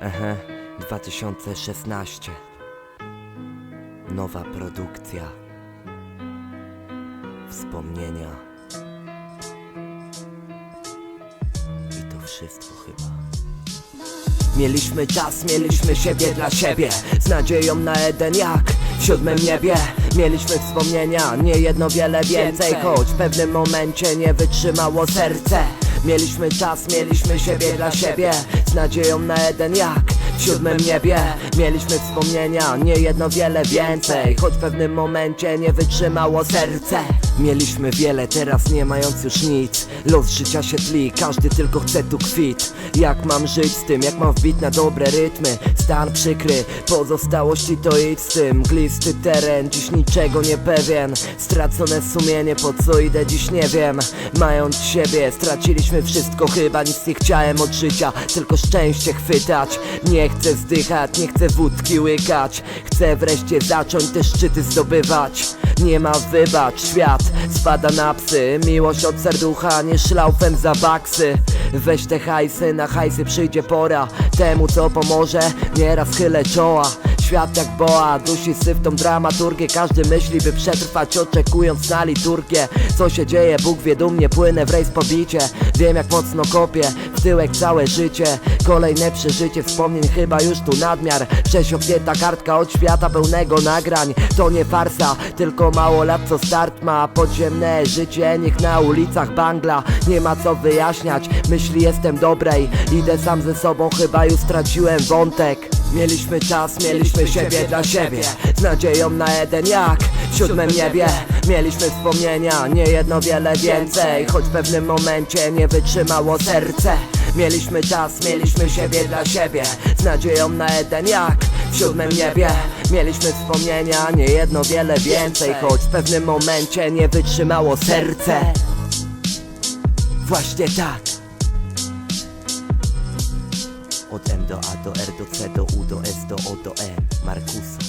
Aha, 2016. Nowa produkcja. Wspomnienia. I to wszystko chyba. Mieliśmy czas, mieliśmy siebie dla siebie Z nadzieją na Eden jak w siódmym niebie Mieliśmy wspomnienia, nie jedno wiele więcej Choć w pewnym momencie nie wytrzymało serce Mieliśmy czas, mieliśmy siebie dla siebie. Z nadzieją na Eden jak w siódmym niebie Mieliśmy wspomnienia, nie jedno wiele więcej. Choć w pewnym momencie nie wytrzymało serce. Mieliśmy wiele, teraz nie mając już nic. Los życia się tli, każdy tylko chce tu kwit. Jak mam żyć z tym, jak mam wbić na dobre rytmy? Stan przykry, pozostałości to idź z tym. Glisty teren, dziś niczego nie pewien. Stracone sumienie, po co idę dziś nie wiem. Mając siebie, straciliśmy wszystko Chyba nic nie chciałem od życia, tylko szczęście chwytać Nie chcę zdychać, nie chcę wódki łykać. Chcę wreszcie zacząć te szczyty zdobywać. Nie ma wybacz, świat spada na psy. Miłość od serducha, nie szlaufem za baksy. Weź te hajsy, na hajsy przyjdzie pora. Temu co pomoże, nieraz chylę czoła Świat jak boa, dusi syf tą dramaturgię Każdy myśli by przetrwać oczekując na liturgię. Co się dzieje, Bóg wie dumnie płynę w rejs pobicie. Wiem jak mocno kopię, w tyłek całe życie. Kolejne przeżycie wspomnień chyba już tu nadmiar. Przesiąknięta kartka od świata pełnego nagrań. To nie farsa, tylko mało lat co start ma Podziemne życie, niech na ulicach bangla Nie ma co wyjaśniać, myśli jestem dobrej Idę sam ze sobą, chyba już straciłem wątek Mieliśmy czas, mieliśmy siebie dla siebie. Z nadzieją na Eden jak? W siódmym niebie. Mieliśmy wspomnienia, nie jedno wiele więcej. Choć w pewnym momencie nie wytrzymało serce. Mieliśmy czas, mieliśmy siebie dla siebie. Z nadzieją na Eden jak? W siódmym niebie. Mieliśmy wspomnienia, nie jedno wiele więcej. Choć w pewnym momencie nie wytrzymało serce. Właśnie tak Od M do A do R do C do U do S do O do M Markusa